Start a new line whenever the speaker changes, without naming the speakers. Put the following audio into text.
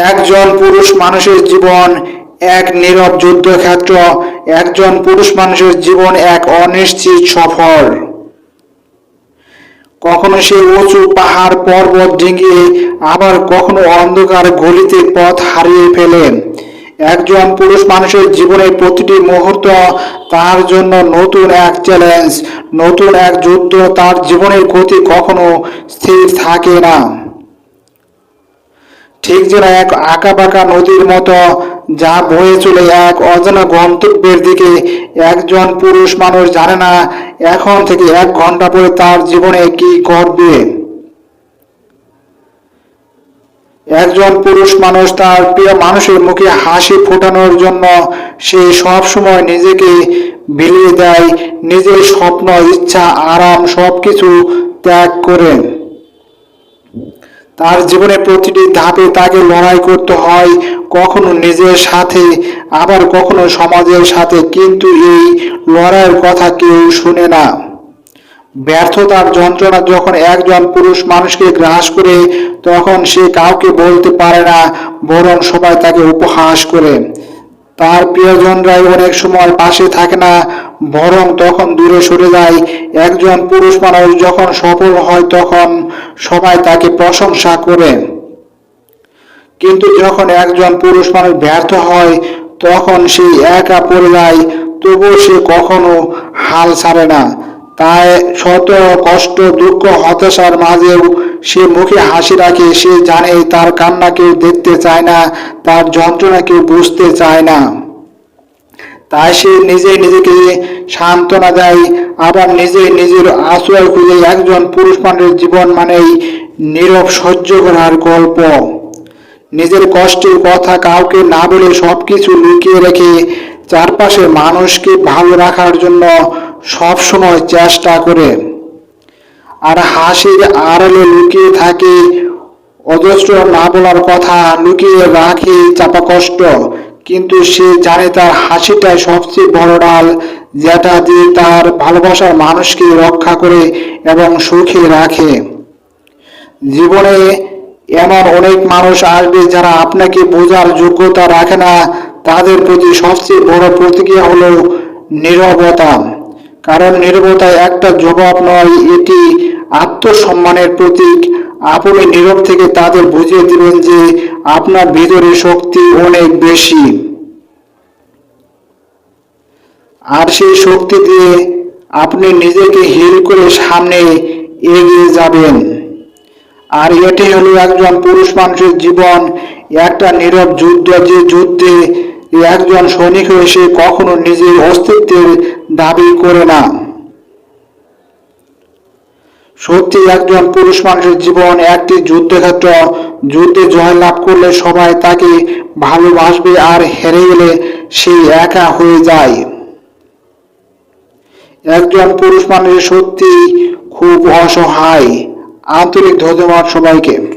একজন পুরুষ মানুষের জীবন এক নীরব যুদ্ধক্ষেত্র, একজন পুরুষ মানুষের জীবন এক অনিশ্চিত সফর কখনো সে উঁচু পাহাড় পর্বত ডিঙিয়ে আবার কখনো অন্ধকার গলিতে পথ হারিয়ে ফেলে একজন পুরুষ মানুষের জীবনের প্রতিটি মুহূর্ত তার জন্য নতুন এক চ্যালেঞ্জ নতুন এক যুদ্ধ, তার জীবনের গতি কখনো স্থির থাকে না। ঠিক যেন এক আঁকাবাঁকা নদীর মতো যা বয়ে চলে এক অজানা গন্তব্যের দিকে একজন পুরুষ মানুষ জানে না এখন থেকে এক ঘণ্টা পরে তার জীবনে কি ঘটবে। একজন পুরুষ মানুষ তার প্রিয় মানুষের মুখে হাসি ফোটানোর জন্য সে সব সময় নিজেকে বিলিয়ে দেয়, নিজের স্বপ্ন, ইচ্ছা, আরাম সবকিছু ত্যাগ করেন তার জীবনের প্রতিটি ধাপে তাকে লড়াই করতে হয়, কখনো নিজের সাথে, আবার কখনো সমাজের সাথে। কিন্তু এই লড়াইয়ের কথা কেউ শুনে না। ব্যর্থতার যন্ত্রণা যখন একজন পুরুষ মানুষকে গ্রাস করে, তখন সে কাউকে বলতে পারে না, বরং সবাই তাকে উপহাস করে। তার প্রিয়জনরাই অনেক সময় পাশে থাকে না, বরং তখন দূরে সরে যায়। একজন পুরুষ মানুষ যখন সফল হয়, তখন সবাই তাকে প্রশংসা করে কিন্তু যখন একজন পুরুষ মানুষ ব্যর্থ হয়, তখন সে একা পড়ে যায় তবুও সে কখনো হাল ছাড়ে না। তাই শত কষ্ট, দুঃখ, হতাশার মাঝেও সে মুখে হাসি রাখে, সে জানে তার কান্না কেউ দেখতে চায় না, তার যন্ত্রণা কেউ বুঝতে চায় না। তাই সে নিজে নিজেকে সান্ত্বনা দেয়, আবার নিজে নিজের আশ্রয় খুঁজে একজন পুরুষ মানুষের জীবন মানেই নীরব সহ্য করার গল্প। নিজের কষ্টের কথা কাউকে না বলে সবকিছু লুকিয়ে রেখে চারপাশে মানুষকে ভালো রাখার জন্য সব সময় চেষ্টা করে। আর হাসির আড়ালে লুকিয়ে থাকে, অজস্র না বলার কথা লুকিয়ে রাখে চাপা কষ্ট। কিন্তু সে জানে তার হাসিটাই সবচেয়ে বড় ডাল যেটা দিয়ে তার ভালোবাসার মানুষকে রক্ষা করে এবং সুখে রাখে। জীবনে এমন অনেক মানুষ আসবে যারা আপনাকে বোঝার যোগ্যতা রাখে না। তাদের প্রতি সবচেয়ে বড় প্রতিক্রিয়া হলো নীরবতা। কারণ নীরবতা একটা জবাব নয়, এটি আত্মসম্মানের প্রতীক। আপনি নীরব থেকে তাদের বুঝিয়ে দিবেন যে আপনার ভিতরে শক্তি অনেক বেশি। আর সেই শক্তি দিয়ে আপনি নিজেকে হিল করে সামনে এগিয়ে যাবেন। আর এটি হলো একজন পুরুষ মানুষের জীবন, একটা নীরব যুদ্ধ। যে যুদ্ধে একজন সৈনিক হয়ে সে কখনো নিজের অস্তিত্বের দাবি করে না। সত্যি একজন পুরুষ মানুষের জীবন একটি যুদ্ধক্ষেত্র। যুদ্ধে জয় লাভ করলে সবাই তাকে ভালোবাসবে আর হেরে গেলে সে একা হয়ে যায়। একজন পুরুষ মানুষের সত্যি খুব অসহায়। আন্তরিক ধন্যবাদ সবাইকে।